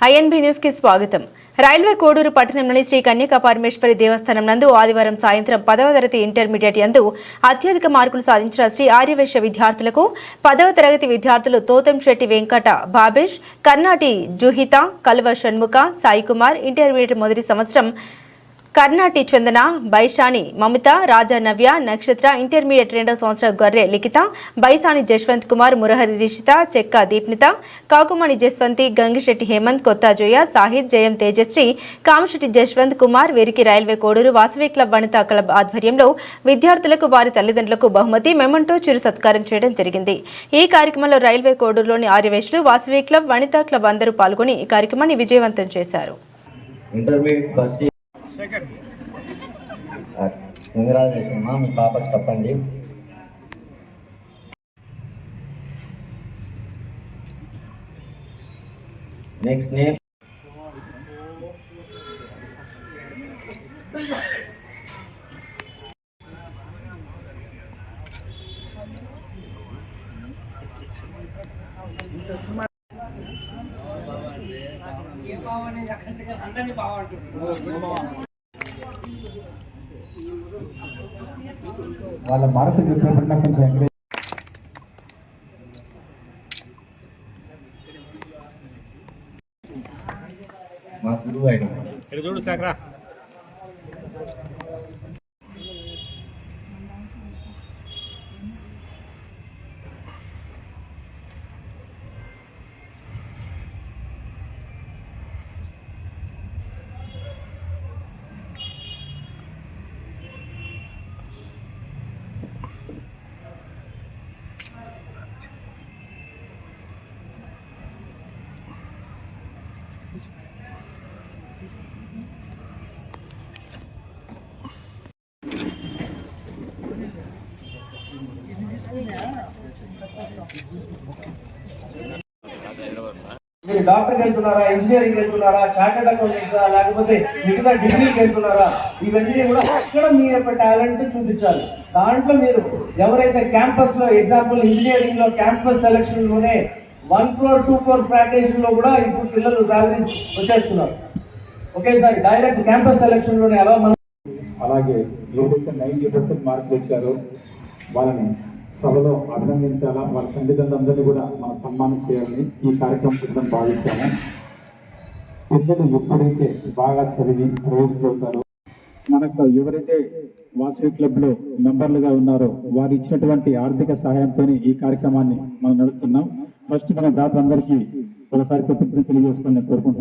INB న్యూస్కి స్వాగతం. Railway Koduru పట్టణంలోని శ్రీ కన్యకా పరమేశ్వరి దేవస్థానం నందు ఆదివారం సాయంత్రం పదవ తరగతి ఇంటర్మీడియట్ యందు అత్యధిక మార్కులు సాధించిన శ్రీ ఆర్యవేశ్య విద్యార్థులకు పదవ తరగతి విద్యార్థులు తోతంశెట్టి వెంకట బాబేష్ కర్ణాటి జుహిత కల్వ షణ్ముఖ సాయికుమార్ ఇంటర్మీడియట్ మొదటి సంవత్సరం కర్ణాటి చందన బైషాని మమిత రాజా నవ్య నక్షత్ర ఇంటర్మీడియట్ రెండవ సంవత్సరం గొర్రె లిఖిత బైసాని జశ్వంత్ కుమార్ మురహరి రిషిత చెక్క దీప్నిత కాకుమణి జస్వంతి గంగిశెట్టి హేమంత్ కొత్తాజోయ సాహిద్ జయం తేజశ్రీ కామశెట్టి జశ్వంత్ కుమార్ వీరికి railway Koduru Vasavi club Vanitha club ఆధ్వర్యంలో విద్యార్థులకు వారి తల్లిదండ్రులకు బహుమతి మెమంటో చిరు సత్కారం చేయడం జరిగింది. ఈ కార్యక్రమంలో రైల్వే కోడూరులోని ఆర్యవేశ్లు వాసవి క్లబ్ వనిత క్లబ్ అందరూ పాల్గొని ఈ కార్యక్రమాన్ని విజయవంతం చేశారు. ఇంటర్మీడియట్ ఫస్ట్ కంగ్రాచులేషన్ అమ్మా మీ పాపకు చెప్పండి. నెక్స్ట్ నేమ్ వాళ్ళ మార్కులు చెప్పేటప్పుడు నాకు కొంచెం ఎంకరేజ్ మా గురువు ఇక్కడ చూడు సాకరా మీరు డాక్టర్కి వెళ్తున్నారా ఇంజనీరింగ్ వెళ్తున్నారా చార్టెడ్ అకౌంటెంట్సా లేకపోతే మిగతా డిగ్రీకి వెళ్తున్నారా? ఇవన్నీ కూడా అక్కడ మీ యొక్క టాలెంట్ చూపించాలి. దాంట్లో మీరు ఎవరైతే క్యాంపస్లో ఎగ్జాంపుల్ ఇంజనీరింగ్లో క్యాంపస్ సెలక్షన్లోనే వన్ క్రోర్ టూ క్రోర్ ప్యాకేజ్లో కూడా ఇప్పుడు పిల్లలు సాలరీస్ వచ్చేస్తున్నారు. ఒకేసారి డైరెక్ట్ క్యాంపస్ సెలక్షన్లోనే ఎలా మనం అలాగే ఏదైతే నైంటీ పర్సెంట్ మార్కులు వచ్చారో వాళ్ళని సభలో అభినందించాలా? వాళ్ళ తల్లిదండ్రులందరినీ కూడా మనం సన్మానం చేయాలని ఈ కార్యక్రమం సిద్ధం భావించాము. పిల్లలు ఎప్పుడైతే బాగా చదివి ప్రయోజనవుతారో మనకు ఎవరైతే వాసవి క్లబ్లో మెంబర్లుగా ఉన్నారో వారు ఇచ్చినటువంటి ఆర్థిక సహాయంతో ఈ కార్యక్రమాన్ని మనం నడుపుతున్నాం. ఫస్ట్ మన దాతలందరికీ ఒకసారి కృతజ్ఞతలు తెలియజేసుకొని కోరుకుంటున్నాను